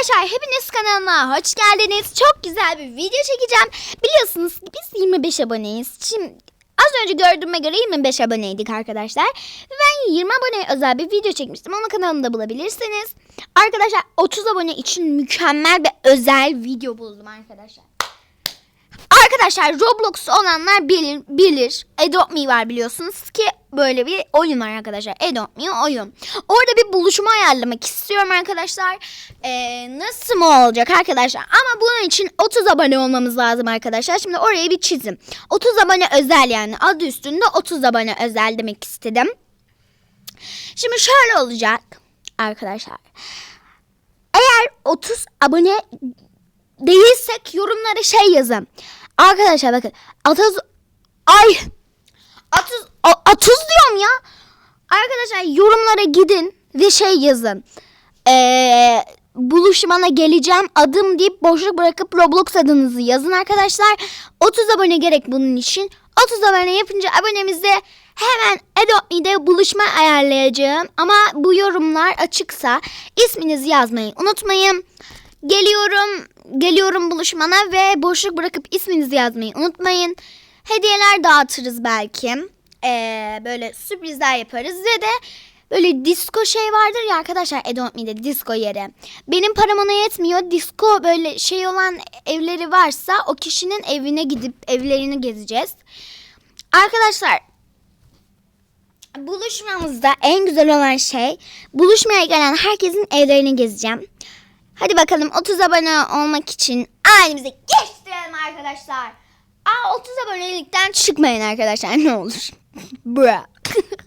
Arkadaşlar hepiniz kanalıma hoş geldiniz. Çok güzel bir video çekeceğim. Biliyorsunuz biz 25 aboneyiz. Şimdi az önce gördüğüme göre 25 aboneydik arkadaşlar. Ben 20 aboneye özel bir video çekmiştim. Onu kanalımda bulabilirsiniz. Arkadaşlar 30 abone için mükemmel bir özel video buldum arkadaşlar. Arkadaşlar Roblox olanlar bilir, bilir. Adopt Me var biliyorsunuz ki böyle bir oyun var arkadaşlar. Adopt Me oyun. Orada bir buluşma ayarlamak istiyorum arkadaşlar. Ee, nasıl mı olacak arkadaşlar? Ama bunun için 30 abone olmamız lazım arkadaşlar. Şimdi oraya bir çizim. 30 abone özel yani adı üstünde 30 abone özel demek istedim. Şimdi şöyle olacak arkadaşlar. Eğer 30 abone değilsek yorumlara şey yazın. Arkadaşlar bakın. Atız ay atız a- atız diyorum ya. Arkadaşlar yorumlara gidin ve şey yazın. Ee, buluşmana geleceğim adım deyip boşluk bırakıp Roblox adınızı yazın arkadaşlar. 30 abone gerek bunun için. 30 abone yapınca abonemizde hemen Adopt Me'de buluşma ayarlayacağım. Ama bu yorumlar açıksa isminizi yazmayı unutmayın. Geliyorum, geliyorum buluşmana ve boşluk bırakıp isminizi yazmayı unutmayın. Hediyeler dağıtırız belki. Ee, böyle sürprizler yaparız ve de böyle disco şey vardır ya arkadaşlar Adopt Me'de disco yeri. Benim param ona yetmiyor. Disco böyle şey olan evleri varsa o kişinin evine gidip evlerini gezeceğiz. Arkadaşlar buluşmamızda en güzel olan şey buluşmaya gelen herkesin evlerini gezeceğim. Hadi bakalım 30 abone olmak için ailemize geçtirelim arkadaşlar. Aa 30 abonelikten çıkmayın arkadaşlar ne olur. Bra.